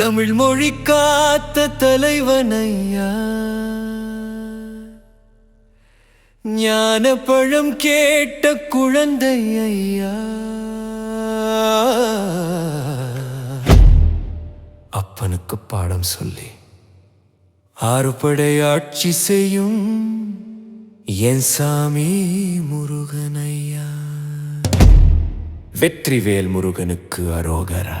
தமிழ் மொழி காத்த தலைவனையா? ஞான பழம் கேட்ட குழந்தை ஐயா அப்பனுக்கு பாடம் சொல்லி ஆறுபடை ஆட்சி செய்யும் என் சாமி முருகனையா? வெற்றிவேல் முருகனுக்கு அரோகரா.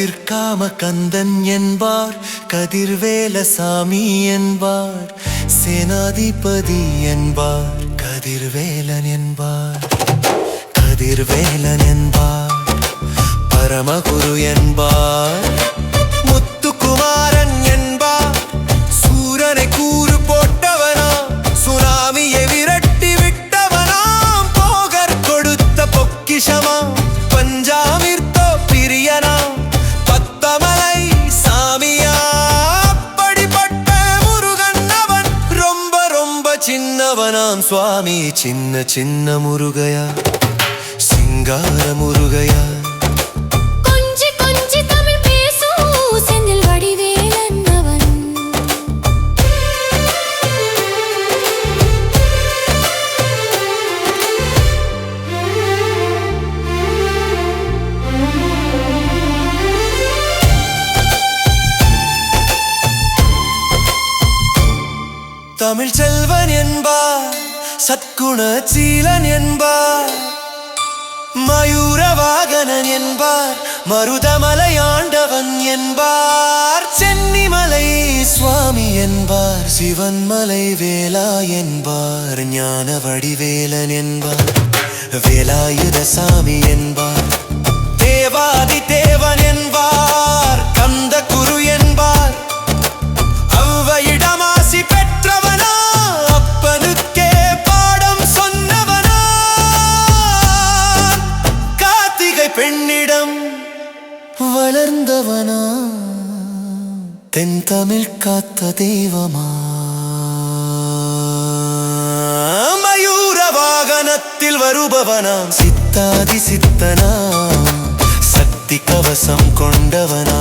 கதிர்காம கந்தன் என்பார் கதிர்வேல சாமி என்பார் சேனாதிபதி என்பார் கதிர்வேலன் என்பார் கதிர்வேலன் என்பார் பரமகுரு என்பார். சின்னவனாம் சுவாமி சின்ன சின்ன முருகையா சிங்கார முருகையா. தமிழ் செல்வன் என்பார் சத்குண சீலன் என்பார் மயூர வாகனன் என்பார் மருதமலை ஆண்டவன் என்பார் சென்னிமலை சுவாமி என்பார் சிவன்மலை வேலா என்பார் ஞான வடிவேலன் என்பார் வேலாயுத சாமி என்பார் தேவாதி தே பெண்ணிடம் வளர்ந்தவனா? தென் தமிழ் காத்த தெய்வமா? மயூர வாகனத்தில் வருபவனாம் சித்தாதி சித்தனா? சக்தி கவசம் கொண்டவனா?